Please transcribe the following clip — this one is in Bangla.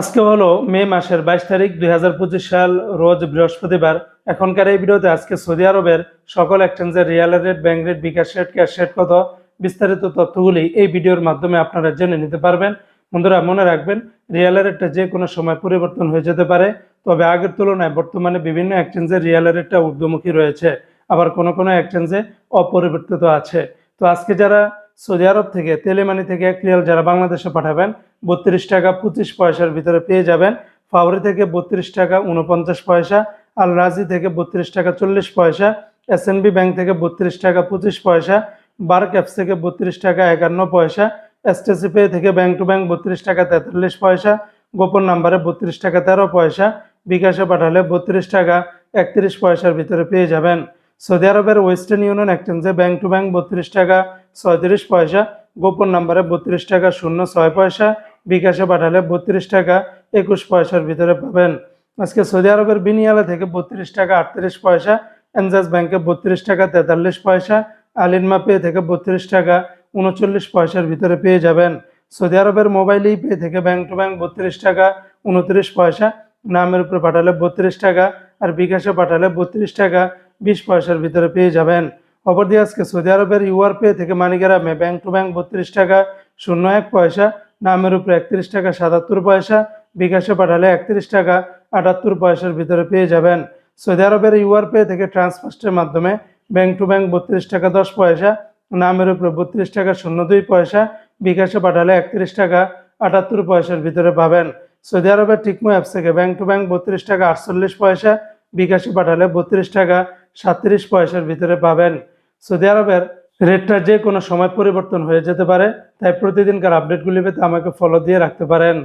আজকে হলো মে মাসের বাইশ তারিখ দুই হাজার পঁচিশ সাল, রোজ বৃহস্পতিবার। এখনকার এই ভিডিওতে আজকে সৌদি আরবের সকল এক্সচেঞ্জের riyal rate bank rate bKash rate cash rate কত, বিস্তারিত তথ্যগুলি এই ভিডিওর মাধ্যমে আপনারা জেনে নিতে পারবেন। বন্ধুরা, মনে রাখবেন রিয়াল রেটটা যে কোনো সময় পরিবর্তন হয়ে যেতে পারে, তবে আগের তুলনায় বর্তমানে বিভিন্ন এক্সচেঞ্জের রিয়াল রেটটা ঊর্ধ্বমুখী রয়েছে। আবার কোনো কোনো এক্সচেঞ্জে অপরিবর্তিত আছে। তো আজকে যারা সৌদি আরব থেকে, তেলেমানি থেকে এক রিয়াল যারা বাংলাদেশে পাঠাবেন, বত্রিশ টাকা পঁচিশ পয়সার ভিতরে পেয়ে যাবেন। ফাওরি থেকে বত্রিশ টাকা উনপঞ্চাশ পয়সা আল রাজি থেকে বত্রিশ টাকা চল্লিশ পয়সা এসএনবি ব্যাংক থেকে বত্রিশ টাকা পঁচিশ পয়সা বার ক্যাপস থেকে বত্রিশ টাকা একান্ন পয়সা এসটিসি পে থেকে ব্যাংক টু ব্যাংক বত্রিশ টাকা তেতাল্লিশ পয়সা, গোপন নাম্বারে বত্রিশ টাকা তেরো পয়সা, বিকাশে পাঠালে বত্রিশ টাকা একত্রিশ পয়সার ভিতরে পেয়ে যাবেন। সৌদি আরবের ওয়েস্টার্ন ইউনিয়ন এক্সচেঞ্জে ব্যাংক টু ব্যাংক বত্রিশ টাকা ছয়ত্রিশ পয়সা, গোপন নাম্বারে বত্রিশ টাকা, শূন্য ছয় পয়সা, বিকাশে পাঠালে বত্রিশ টাকা, একুশ পয়সার ভিতরে পাবেন। আজকে সৌদি আরবের বিনিয়ালা থেকে বত্রিশ টাকা, আটত্রিশ পয়সা, এনজাস ব্যাংকে বত্রিশ টাকা, তেতাল্লিশ পয়সা আলিনমা পে থেকে বত্রিশ টাকা, উনচল্লিশ পয়সার ভিতরে পেয়ে যাবেন। সৌদি আরবের মোবাইল ই পে থেকে ব্যাংক টু ব্যাংক বত্রিশ টাকা, উনত্রিশ পয়সা, নামের উপরে পাঠালে বত্রিশ টাকা, আর বিকাশে পাঠালে বত্রিশ টাকা, বিশ পয়সার ভিতরে পেয়ে যাবেন। অপরদিকে আজকে সৌদি আরবের ইউআর পে থেকে মানিগ্রামে ব্যাংক টু ব্যাংক বত্রিশ টাকা, শূন্য এক পয়সা, নামের উপরে একত্রিশ টাকা, সাতাত্তর পয়সা, বিকাশে পাঠালে একত্রিশ টাকা, আটাত্তর পয়সার ভিতরে পেয়ে যাবেন। সৌদি আরবের ইউআর পে থেকে ট্রান্সফার্স্টের মাধ্যমে ব্যাংক টু ব্যাংক বত্রিশ টাকা, দশ পয়সা, নামের উপরে বত্রিশ টাকা, শূন্য দুই পয়সা, বিকাশে পাঠালে একত্রিশ টাকা, আটাত্তর পয়সার ভিতরে পাবেন। সৌদি আরবের টিকমো অ্যাপস থেকে ব্যাংক টু ব্যাংক বত্রিশ টাকা, আটচল্লিশ পয়সা, বিকাশে পাঠালে বত্রিশ টাকা সাতত্রিশ পয়সার ভিতরে পাবেন। সৌদি আরবের রেটটা যে কোনো সময় পরিবর্তন হয়ে যেতে পারে, তাই প্রতিদিনকার আপডেটগুলি পেতে আমাকে ফলো দিয়ে রাখতে পারেন।